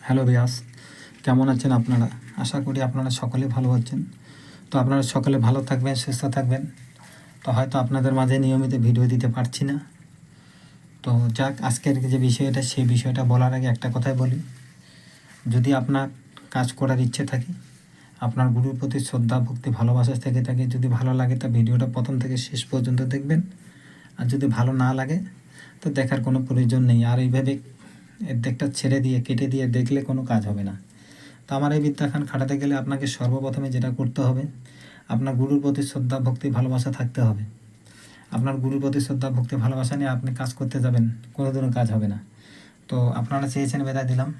Hello Riya's কেমন আছেন আপনারা? আশা করি আপনারা সকলে ভালো আছেন। তো আপনারা সকলে ভালো থাকবেন, সুস্থ থাকবেন। তো হয়তো আপনাদের মাঝে নিয়মিত ভিডিও দিতে পারছি না। তো যাক, আজকের যে বিষয়টা, সেই বিষয়টা বলার আগে একটা কথাই বলি। যদি আপনার কাজ করার ইচ্ছে থাকে, আপনার গুরুর প্রতি শ্রদ্ধা, ভক্তি, ভালোবাসা থেকে থাকে, যদি ভালো লাগে, তা ভিডিওটা প্রথম থেকে শেষ পর্যন্ত দেখবেন। আর যদি ভালো না লাগে, তো দেখার কোনো প্রয়োজন নেই। আর এইভাবে এর দিকটা ছেড়ে দিয়ে, কেটে দিয়ে দেখলে কোনো কাজ হবে না। তো আমার এই বিদ্যাখান খাটাতে গেলে আপনাকে সর্বপ্রথমে যেটা করতে হবে, আপনার গুরুর প্রতি শ্রদ্ধা, ভক্তি, ভালোবাসা থাকতে হবে। আপনার গুরুর প্রতি শ্রদ্ধা, ভক্তি, ভালোবাসা নিয়ে আপনি কাজ করতে যাবেন, কোনোদিনও কাজ হবে না। তো আপনারা চেয়েছেন বেদায় দিলাম।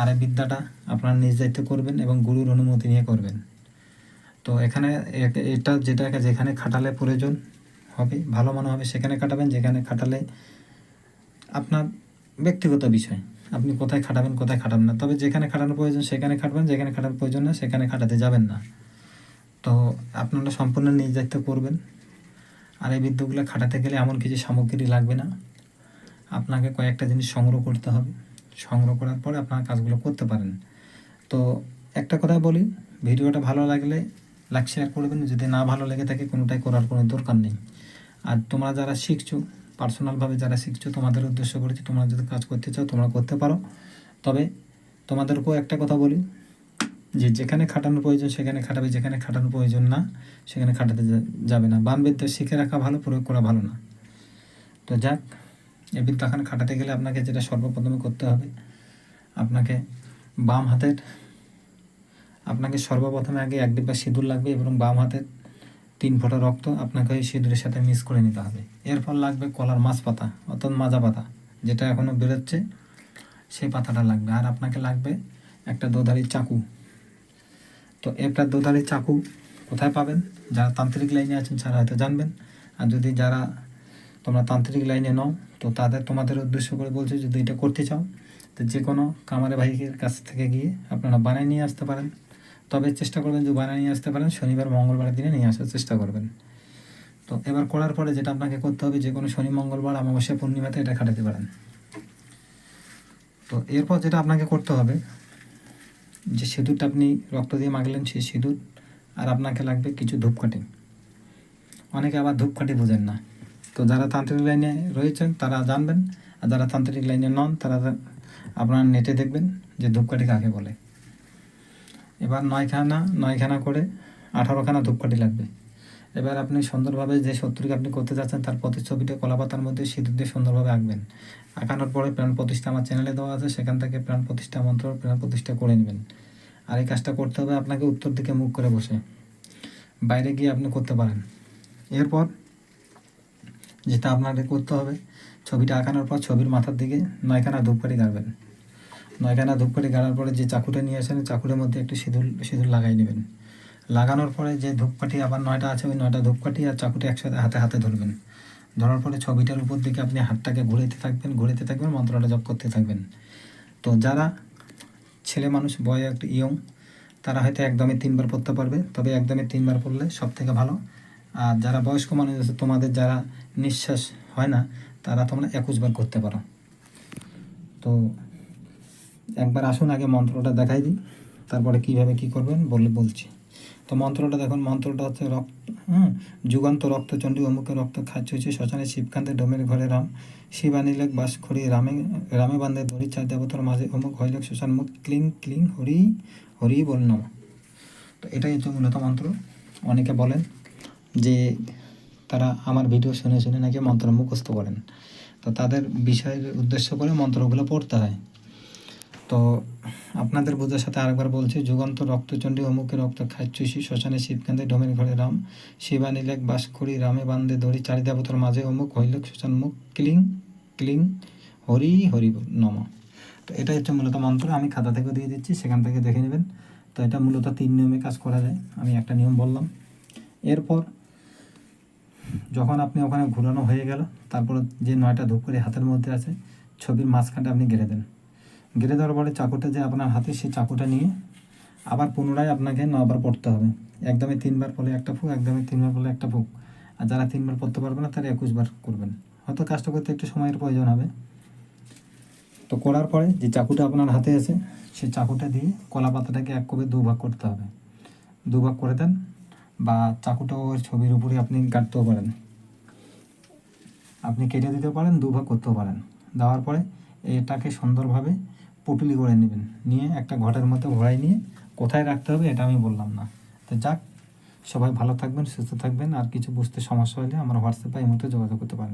আর এই বিদ্যাটা আপনার নিজ দায়িত্ব করবেন এবং গুরুর অনুমতি নিয়ে করবেন। তো এখানে এটা যেটা যেখানে খাটালে প্রয়োজন হবে, ভালো মনে হবে, সেখানে খাটাবেন, যেখানে খাটালে আপনার ব্যক্তিগত বিষয়। আপনি কোথায় খাটাবেন কোথায় খাটাবেন না। তবে যেখানে খাটানোর প্রয়োজন, সেখানে খাটবেন, যেখানে খাটার প্রয়োজন না, সেখানে খাটাতে যাবেন না। তো আপনারা সম্পূর্ণ নিজ দায়িত্ব করবেন। আর এই বিদ্যুৎগুলো খাটাতে গেলে এমন কিছু সামগ্রী লাগবে না। আপনাকে কয়েকটা জিনিস সংগ্রহ করতে হবে। সংগ্রহ করার পরে আপনারা কাজগুলো করতে পারেন। তো একটা কথা বলি, ভিডিওটা ভালো লাগলে লাইক, শেয়ার করবেন। যদি না ভালো লেগে থাকে, কোনোটাই করার কোনো দরকার নেই। আর তোমরা যারা শিখছো পার্সোনালভাবে যারা শিখছো, তোমাদের উদ্দেশ্য করেছি তোমরা যদি কাজ করতে চাও, তোমরা করতে পারো। তবে তোমাদেরকেও একটা কথা বলি, যে যেখানে খাটানোর প্রয়োজন, সেখানে খাটাবে, যেখানে খাটানোর প্রয়োজন না, সেখানে খাটাতে যাবে না। বান বিদ্যা শিখে রাখা ভালো, প্রয়োগ করা ভালো না। তো যাক এই বিদ্যাখান খাটাতে গেলে আপনাকে যেটা সর্বপ্রথমে করতে হবে, আপনাকে বাম হাতের, আপনাকে সর্বপ্রথমে আগে এক ডিব্বা সিঁদুর লাগবে এবং বাম হাতের তিন ফোঁটা রক্ত আপনাকে সিঁদুরের সাথে মিক্স করে নিতে হবে। এরপর লাগবে কলার মাছ পাতা অর্থাৎ মাজা পাতা, যেটা এখনও বেরোচ্ছে, সেই পাতাটা লাগবে। আর আপনাকে লাগবে একটা দোধারি চাকু। তো একটা দোধারি চাকু কোথায় পাবেন? যারা তান্ত্রিক লাইনে আছেন তারা হয়তো জানবেন। আর যদি যারা তোমরা তান্ত্রিক লাইনে নও, তো তাদের তোমাদের উদ্দেশ্য করে বলছে, যদি এটা করতে চাও, তো যে কোনো কামারে ভাইকের কাছ থেকে গিয়ে আপনারা বানিয়ে নিয়ে আসতে পারেন। তবে চেষ্টা করবেন যে বানিয়ে নিয়ে আসতে পারেন, শনিবার মঙ্গলবার দিনে নিয়ে আসার চেষ্টা করবেন। তো এবার করার পরে যেটা আপনাকে করতে হবে, যে কোনো শনি, মঙ্গলবার, অমাবস্যা, পূর্ণিমাতে এটা খাটাতে পারেন। তো এরপর যেটা আপনাকে করতে হবে, যে সিঁদুরটা আপনি রক্ত দিয়ে মাগলেন সেই সিঁদুর, আর আপনাকে লাগবে কিছু ধূপকাঠি। অনেকে আবার ধূপকাঠি বোঝেন না। তো যারা তান্ত্রিক লাইনে রয়েছেন, তারা জানবেন, আর যারা তান্ত্রিক লাইনে নন, তারা আপনার নেটে দেখবেন যে ধূপকাঠি কাকে বলে। এবার নয়খানা নয়খানা করে আঠারোখানা ধূপকাঠি লাগবে। এবার আপনি সুন্দরভাবে যে শত্রুকে আপনি করতে যাচ্ছেন, তার প্রতিচ্ছবিটা কলাপাতার মধ্যে সিঁদুর দিয়ে সুন্দরভাবে আঁকবেন। আঁকানোর পরে প্রাণ প্রতিষ্ঠা আমার চ্যানেলে দেওয়া আছে, সেখান থেকে প্রাণ প্রতিষ্ঠা মন্ত্র, প্রাণ প্রতিষ্ঠা করে নেবেন। আর এই কাজটা করতে হবে আপনাকে উত্তর দিকে মুখ করে বসে। বাইরে গিয়ে আপনি করতে পারেন। এরপর যেটা আপনাকে করতে হবে, ছবিটা আঁকানোর পর ছবির মাথার দিকে নয়খানা ধূপকাঠি গাড়বেন। নয়খানা ধূপকাঠি গাড়ার পরে যে চাকুটা নিয়ে আসেন চাকুটার মধ্যে একটু সিঁদুর সিঁদুর লাগাই নেবেন। লাগানোর পরে যে ধূপকাঠি আবার নয়টা আছে, ওই নয়টা ধূপকাঠি আর চাকুটি একসাথে হাতে হাতে ধরবেন। ধরার পরে ছবিটার উপর দিকে আপনি হাতটাকে ঘুরেতে থাকবেন ঘুরেতে থাকবেন, মন্ত্রটা জপ করতে থাকবেন। তো যারা ছেলে মানুষ বয় একটু ইয়ং তারা হয়তো একদমই তিনবার পড়তে পারবে, তবে একদমই তিনবার পড়লে সব থেকে ভালো। আর যারা বয়স্ক মানুষ আছে, তোমাদের যারা নিঃশ্বাস হয় না, তারা তোমরা একুশবার করতে পারো। তো একবার আসুন, আগে মন্ত্রটা দেখাই দিই। তারপরে কীভাবে কি করবেন বলে বলছি। তো মন্ত্রটা দেখুন, মন্ত্রটা হচ্ছে রক্ত, হুম, যুগান্ত রক্তচণ্ডী অমুকে রক্ত খাচ্ছে হচ্ছে শ্মশানে শিবকান্তে ডোমের ঘরে রাম, শিবানীলেক বাস খড়ি, রামে রামে বান্ধে দড়ি, চার দেবতার মাঝে অমুক হইলেক শ্মশান মুখ, ক্লিং ক্লিং, হরি হরি বল তো এটাই হচ্ছে মূলত মন্ত্র। অনেকে বলেন যে তারা আমার ভিডিও শুনে শুনে নাকি মন্ত্র মুখস্থ করেন। তো তাদের বিষয়ের উদ্দেশ্য করে মন্ত্রগুলো পড়তে হয়। তো আপনাদের বোঝার সাথে আরেকবার বলছি, যুগান্ত রক্তচণ্ডী অমুকে রক্ত খাচ্ছুষি শ্মশানে শিবকান্তে ডোমের ঘরে রাম শিবানীলেক বাস করি রামে বান্ধে দড়ি, চারি দেবতার মাঝে অমুক হইলেক শ্মশান মুখ, ক্লিং ক্লিং, হরি হরি নম। তো এটাই হচ্ছে মূলত মন্ত্র, আমি খাতা থেকে দিয়ে দিচ্ছি, সেখান থেকে দেখে নেবেন। তো এটা মূলত তিন নিয়মে কাজ করা যায়, আমি একটা নিয়ম বললাম। এরপর যখন আপনি ওখানে ঘুরানো হয়ে গেল, তারপর যে নয়টা ধূপকাঠি হাতের মধ্যে আছে, ছবির মাঝখানটা আপনি গেড়ে দেন। গেড়ে দেওয়ার পরে চাকুটা যে আপনার হাতে সেই চাকুটা নিয়ে আবার পুনরায় আপনাকে নবার পড়তে হবে। একদমই তিনবার পড়লে একটা ফুক, একদমই তিনবার পড়লে একটা ফুক। আর যারা তিনবার পড়তে পারবে না, তারা একুশবার করবেন। হয়তো কাজটা করতে একটু সময়ের প্রয়োজন হবে। তো করার পরে যে চাকুটা আপনার হাতে আছে সেই চাকুটা দিয়ে কলা পাতাটাকে এক কবে দুভাগ করতে হবে। দুভাগ করে দেন বা চাকুটা ওই ছবির উপরে আপনি কাটতেও পারেন। আপনি কেটে দিতে পারেন, দুভাগ করতেও পারেন। দেওয়ার পরে এটাকে সুন্দরভাবে পুটুলি করে নেবেন। নিয়ে একটা ঘটের মতো ভরাই নিয়ে কোথায় রাখতে হবে এটা আমি বললাম না। তো যাক, সবাই ভালো থাকবেন, সুস্থ থাকবেন। আর কিছু বুঝতে সমস্যা হলে আমার হোয়াটসঅ্যাপে এই মুহূর্তে যোগাযোগ করতে পারেন।